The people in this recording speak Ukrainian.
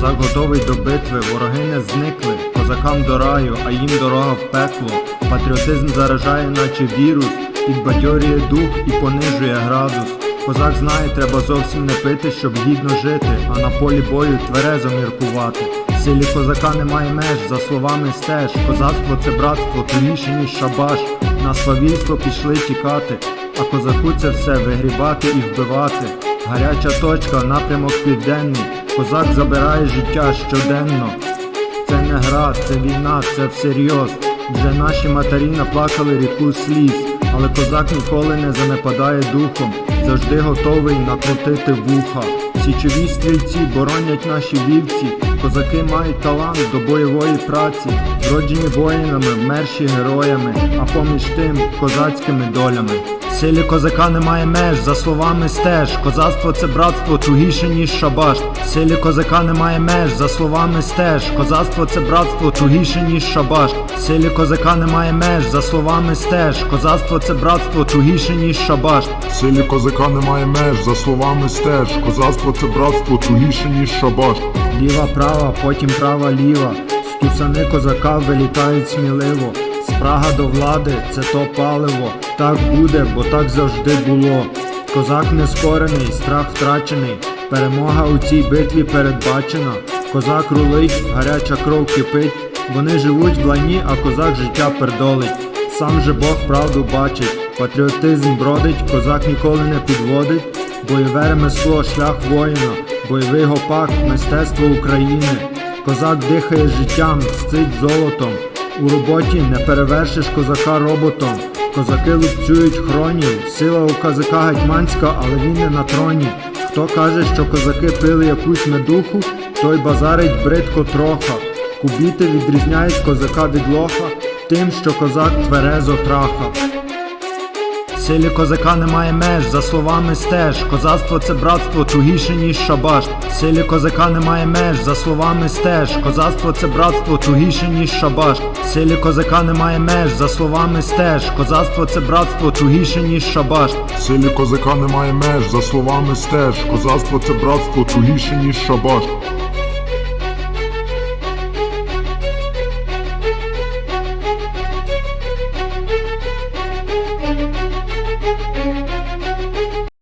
Козак готовий до битви, вороги не зникли, козакам до раю, а їм дорога в пекло. Патріотизм заражає, наче вірус, підбадьорює дух і понижує градус. Козак знає, треба зовсім не пити, щоб гідно жити, а на полі бою тверезо міркувати. Силі козака немає меж, за словами стеж. Козацтво це братство, тугіше, ніж шабаш. На свавільство пішли тікати, а козаку це все вигрібати і вбивати. Гаряча точка, напрямок південний. Козак забирає життя щоденно. Це не гра, це війна, це всерйоз. Вже наші матері наплакали ріку сліз, але козак ніколи не занепадає духом, завжди готовий накрутити вуха. Січові стрільці боронять наші вівці, козаки мають талант до бойової праці, вроджені воїнами, вмерші героями, а поміж тим козацькими долями. Силі козака немає меж, за словами стеж. Козацтво це братство тугіше, ніж шабаш. Силі козака немає меж, за словами стеж. Козацтво це братство тугіше, ніж шабаш. Силі козака немає меж, за словами стеж. Козацтво це братство тугіше, ніж шабаш. Силі козака немає меж, за словами стеж. Козацтво це братство тугіше, ніж шабаш. Ліва права, потім права ліва. Стусани козака вилітають сміливо. Спрага до влади це то паливо. Так буде, бо так завжди було. Козак не скорений, страх втрачений. Перемога у цій битві передбачена. Козак рулить, гаряча кров кипить. Вони живуть в лайні, а козак життя пердолить. Сам же Бог правду бачить. Патріотизм бродить, козак ніколи не підводить. Бойове ремесло, шлях воїна, бойовий гопак, мистецтво України. Козак дихає життям, сцить золотом. У роботі не перевершиш козака роботом. Козаки лупцюють хронів, сила у козака гетьманська, але він не на троні. Хто каже, що козаки пили якусь медуху, той базарить бридко троха. Кубіти відрізняють козака від лоха, тим, що козак тверезо трахав. Силі козака немає меж, за словами стеж. Козацтво це братство тугіше, ніж шабаш. Силі козака немає меж, за словами стеж. Козацтво це братство тугіше, ніж шабаш. Силі козака немає меж, за словами стеж. Козацтво це братство тугіше, ніж шабаш. Силі козака немає меж, за словами стеж. Козацтво це братство тугіше, ніж шабаш.